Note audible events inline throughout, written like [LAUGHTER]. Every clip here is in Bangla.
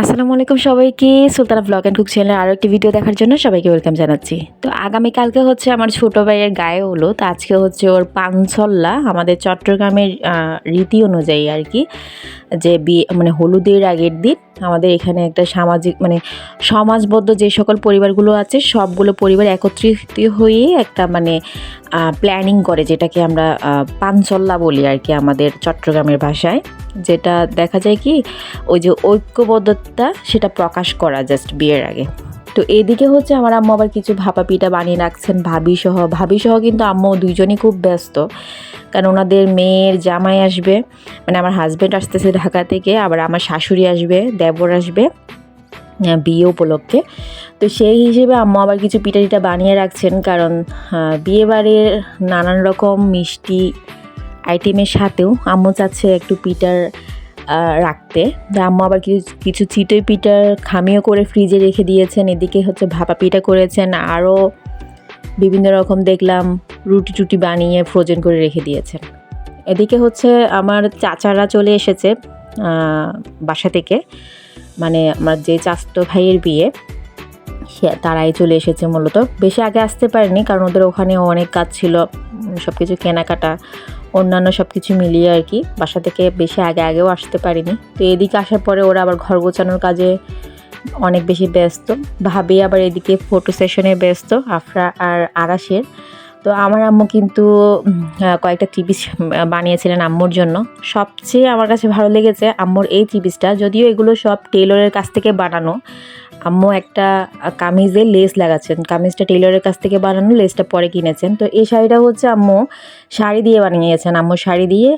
আসসালামু আলাইকুম সবাইকে সুলতানা ব্লগ অ্যান্ড কুক চ্যানেলের আরও একটি ভিডিও দেখার জন্য সবাইকে ওয়েলকাম জানাচ্ছি। তো আগামীকালকে হচ্ছে আমার ছোটো ভাইয়ের গায়ে হলো তো আজকে হচ্ছে ওর পানসল্লা আমাদের চট্টগ্রামের রীতি অনুযায়ী আর কি যে বিয়ে মানে হলুদের আগের দিন আমাদের এখানে একটা সামাজিক মানে সমাজবদ্ধ যে সকল পরিবারগুলো আছে সবগুলো পরিবার একত্রিত হয়ে একটা মানে প্ল্যানিং করে যেটাকে আমরা আহ, পানসল্লা বলি আর কি আমাদের চট্টগ্রামের ভাষায়। যেটা দেখা যায় কি ওই যে ঐক্যবদ্ধতা সেটা প্রকাশ করা জাস্ট বিয়ের আগে। তো এদিকে হচ্ছে আমার আম্মু আবার কিছু ভাপা পিঠা বানিয়ে রাখছেন ভাবি সহ ভাবি সহ কিন্তু আম্মু দুইজনই খুব ব্যস্ত। কারণ ওনাদের মেয়ের জামাই আসবে মানে আমার হাজব্যান্ড আসতেছে ঢাকা থেকে আবার আমার শাশুড়ি আসবে দেবর আসবে বিয়ে উপলক্ষে। তো সেই হিসেবে আম্মু আবার কিছু পিঠা টিঠা বানিয়ে রাখছেন কারণ আহ, বিয়ে বাড়ির নানান রকম মিষ্টি আইটেমের সাথেও আম্মু চাচ্ছে একটু পিঠার রাখতে। আম্মু আবার কিছু কিছু চিতই পিঠার খামিও করে ফ্রিজে রেখে দিয়েছেন। এদিকে হচ্ছে ভাপা পিঠা করেছেন। আরও বিভিন্ন রকম দেখলাম, রুটি টুটি বানিয়ে ফ্রোজেন করে রেখে দিয়েছেন। এদিকে হচ্ছে আমার চাচারা চলে এসেছে বাসা থেকে। মানে আমার যে চাস্তো ভাইয়ের বিয়ে। তারাই চলে এসেছে মূলত। বেশি আগে আসতে পারেনি কারণ ওদের ওখানে অনেক কাজ ছিল সব কিছু কেনাকাটা, অন্যান্য সব কিছু মিলিয়ে আর কি। বাসা থেকে বেশি আগে আগেও আসতে পারিনি। তো এদিকে আসার পরে ওরা আবার ঘর গোছানোর কাজে অনেক বেশি ব্যস্ত। ভাবি আবার এদিকে ফটো সেশনে ব্যস্ত, আফরা আর আরাসের তো আমার আম্মু কিন্তু কয়েকটা ত্রিপিস বানিয়েছিলেন আম্মুর জন্য। সবচেয়ে আমার কাছে ভালো লেগেছে আম্মুর এই ত্রিপিসটা যদিও এগুলো সব টেলরের কাছ থেকে বানানো আম্মু একটা কামিজে লেস লাগাচ্ছেন। কামিজটা টেলরের কাছ থেকে বানানো লেসটা পরে কিনেছেন। তো এই শাড়িটা হচ্ছে আম্মু শাড়ি দিয়ে বানিয়েছেন। আম্মু শাড়ি দিয়ে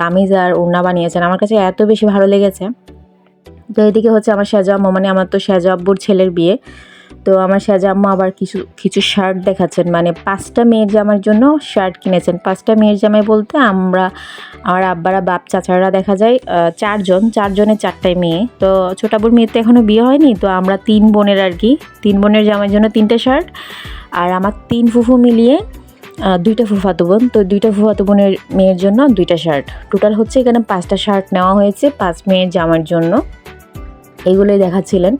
কামিজ আর ওড়না বানিয়েছেন। আমার কাছে এত বেশি ভালো লেগেছে। তো এদিকে হচ্ছে আমার সাজা আম্মু মানে আমার তো সাজা আব্বুর ছেলের বিয়ে। তো আমার সাজা আম্মু আবার কিছু কিছু শার্ট দেখাচ্ছেন। মানে পাঁচটা মেয়ের জামার জন্য শার্ট কিনেছেন। পাঁচটা মেয়ের জামাই বলতে আমরা, আমার আব্বারা বাপ চাচারা দেখা যায় চারজন, চারজনের চারটায় মেয়ে। তো ছোটাবুর মেয়ের তো এখনও বিয়ে হয়নি, তো আমরা তিন বোনের আর কি। তিন বোনের জামার জন্য তিনটে শার্ট আর আমার তিন ফুফু মিলিয়ে দুইটা ফুফাতো বোন। তো দুইটা ফুফাতো বোনের, মেয়ের জন্য দুইটা শার্ট টোটাল হচ্ছে এখানে পাঁচটা শার্ট নেওয়া হয়েছে পাঁচ মেয়ের জামার জন্য। এগুলোই দেখাচ্ছিলেন।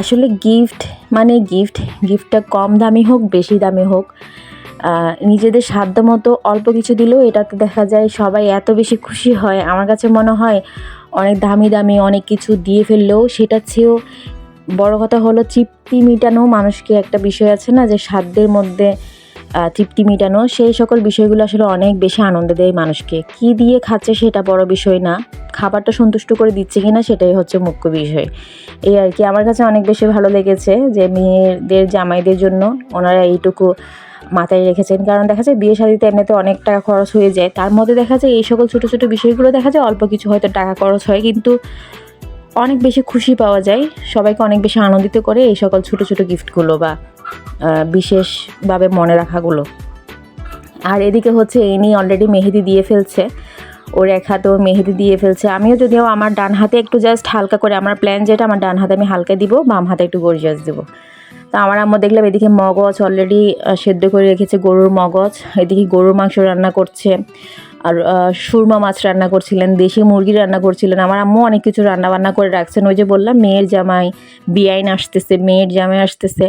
আসলে গিফট মানে গিফট গিফটটা কম দামি হোক, বেশি দামি হোক নিজেদের সাধ্য মতো অল্প কিছু দিলেও এটাতে দেখা যায় সবাই এত বেশি খুশি হয়। আমার কাছে মনে হয় অনেক দামি দামি অনেক কিছু দিয়ে ফেললেও সেটা চেয়েও বড় কথা হলো তৃপ্তি মেটানো মানুষকে একটা বিষয় আছে না, যে সাধ্যের মধ্যে তৃপ্তি মেটানো, সেই সকল বিষয়গুলো আসলে অনেক বেশি আনন্দ দেয় মানুষকে। কি দিয়ে খাচ্ছে সেটা বড় বিষয় না। খাবারটা সন্তুষ্ট করে দিচ্ছে কিনা সেটাই হচ্ছে মুখ্য বিষয়। এই আর কি, আমার কাছে অনেক বেশি ভালো লেগেছে যে মেয়েদের, জামাইদের জন্য ওনারা এইটুকু মাথায় রেখেছেন। কারণ দেখা যায় বিয়ে শাদিতে এমনিতে অনেক টাকা খরচ হয়ে যায়। তার মধ্যে দেখা যায় এই সকল ছোটো ছোটো বিষয়গুলো দেখা যায় অল্প কিছু হয়তো টাকা খরচ হয়, কিন্তু অনেক বেশি খুশি পাওয়া যায়। সবাইকে অনেক বেশি আনন্দিত করে এই সকল ছোটো ছোটো গিফটগুলো বা বিশেষভাবে মনে রাখাগুলো। আর এদিকে হচ্ছে ইনি অলরেডি মেহেদি দিয়ে ফেলছে। ওর এক হাতেও মেহেদি দিয়ে ফেলছে। আমিও যদিও আমার ডান হাতে একটু জাস্ট হালকা করে, আমার প্ল্যান যেটা, আমার ডান হাতে আমি হালকা দিব, বাম হাতে একটু গর্জিয়াস দিব। তা আমার আম্মু দেখলাম এদিকে মগজ অলরেডি সেদ্ধ করে রেখেছে গরুর মগজ। এদিকে গরুর মাংস রান্না করছে। আর সুরমা মাছ রান্না করছিলেন, দেশি মুরগি রান্না করছিলেন, আমার আম্মু অনেক কিছু রান্না বান্না করে রাখছেন। ওই যে বললাম, মেয়ের জামাই, বিয়াইন আসতেছে, মেয়ের জামাই আসতেছে,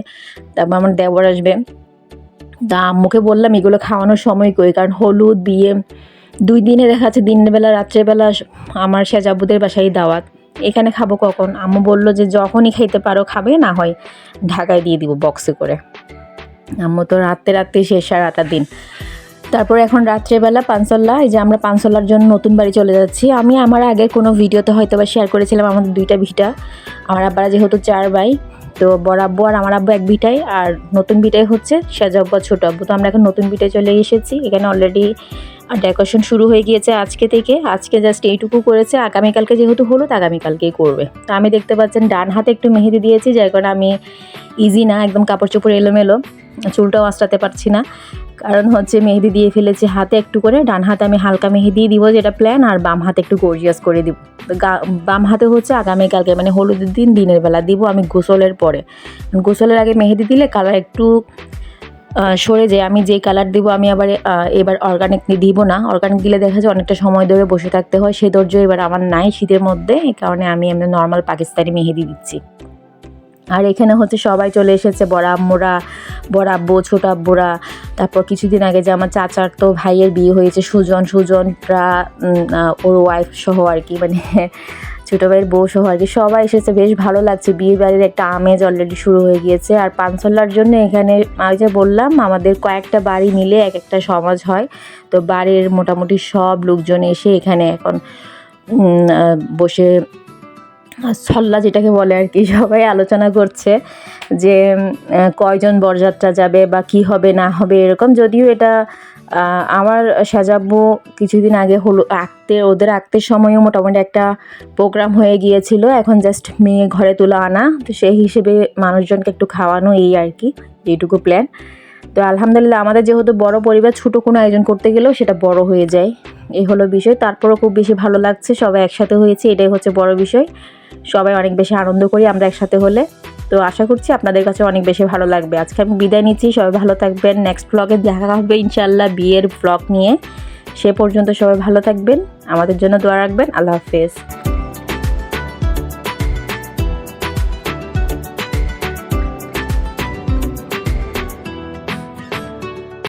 তারপর আমার দেবর আসবে। তা আম্মুকে বললাম, এগুলো খাওয়ানোর সময় কই? কারণ হলুদ, বিয়ে, দুই দিনে দেখা যাচ্ছে দিনের বেলা রাত্রেবেলা আমার সেজাবুদের বাসায় দাওয়াত। এখানে খাব কখন? আম্মু বলল যে, যখনই খাইতে পারো খাবে, না হয় ঢাকায় দিয়ে দিব বক্সে করে। আম্মু তো রাত্রে রাত্রে শেষ আর সারাটা দিন। তারপর এখন রাত্রেবেলা পানসল্লা, এই যে আমরা পানসল্লার জন্য নতুন বাড়ি চলে যাচ্ছি। আমি আমার আগের কোনো ভিডিওতে হয়তো বা শেয়ার করেছিলাম আমাদের দুইটা ভিটা আমার আব্বারা যেহেতু চার ভাই, তো বড় আব্বু আর আমার আব্বু এক বিটাই, আর নতুন বিটাই হচ্ছে সাজা আব্বু ছোট আব্বু। তো আমরা এখন নতুন বিটায় চলে এসেছি। এখানে অলরেডি ডেকোরেশন শুরু হয়ে গিয়েছে আজকে থেকে। আজকে জাস্ট এইটুকু করেছে। আগামীকালকে যেহেতু হলো তো আগামীকালকেই করবে। তো আমি দেখতে পাচ্ছেন ডান হাতে একটু মেহেদি দিয়েছি, যার কারণে আমি ইজি না, একদম কাপড় চোপড় এলোমেলো, চুলটাও আঁচড়াতে পারছি না। কারণ হচ্ছে মেহেদি দিয়ে ফেলেছি হাতে একটু করে, ডান হাতে আমি হালকা মেহেদি দিব যেটা প্ল্যান আর বাম হাতে একটু গর্জিয়াস করে দিব। বাম হাতে হচ্ছে আগামীকালকে মানে হলুদের দিন, দিনের বেলা দিব আমি গোসলের পরে। গোসলের আগে মেহেদি দিলে কালার একটু সরে যায়। আমি যেই কালার দিব আমি আবার এবার অর্গানিক দিব না। অর্গানিক দিলে দেখা যায় অনেকটা সময় ধরে বসে থাকতে হয়। সে ধৈর্য এবার আমার নাই শীতের মধ্যে, এই কারণে আমি এমনি নর্মাল পাকিস্তানি মেহেদি দিচ্ছি। আর এখানে হচ্ছে সবাই চলে এসেছে, বড় আম্মুরা, বড় আব্বু, ছোট আব্বুরা। তারপর কিছুদিন আগে যে আমার চাচার তো ভাইয়ের বিয়ে হয়েছে, সুজন, সুজনরা ওর ওয়াইফ সহ আর কি মানে [LAUGHS] ছোটো ভাইয়ের বউ সহ আর কি, সবাই এসেছে। বেশ ভালো লাগছে বিয়ে বাড়ির একটা আমেজ অলরেডি শুরু হয়ে গিয়েছে। আর পানসল্লার জন্য এখানে আমি যে বললাম, আমাদের কয়েকটা বাড়ি মিলে এক একটা সমাজ হয়। তো বাড়ির মোটামুটি সব লোকজন এসে এখানে এখন বসে সল্লা যেটাকে বলে আর কি, সবাই আলোচনা করছে যে কয়জন বরযাত্রা যাবে বা কি হবে, না হবে এরকম। যদিও এটা আমার সাজাব্বু কিছুদিন আগে হলো, আঁকতে, ওদের আঁকতে সময়ও মোটামুটি একটা প্রোগ্রাম হয়ে গিয়েছিল। এখন জাস্ট মেয়ে ঘরে তোলা আনা। তো সেই হিসেবে মানুষজনকে একটু খাওয়ানো এই আর কি, যেটুকু প্ল্যান তো আলহামদুলিল্লাহ আমাদের যেহেতু বড় পরিবার, ছোট কোনো আয়োজন করতে গেলেও সেটা বড় হয়ে যায়। এই হলো বিষয়। তারপরও খুব বেশি ভালো লাগছে। সবাই একসাথে হয়েছে, এটাই হচ্ছে বড় বিষয়। সবাই অনেক বেশি আনন্দ করি আমরা একসাথে হলে। তো আশা করছি আপনাদের কাছে অনেক বেশি ভালো লাগবে। আজকে আমি বিদায় নিচ্ছি। সবাই ভালো থাকবেন। নেক্সট ব্লগে দেখা হবে ইনশাল্লাহ বিয়ের ব্লগ নিয়ে। সে পর্যন্ত সবাই ভালো থাকবেন। আমাদের জন্য দোয়া রাখবেন। আল্লাহ হাফেজ।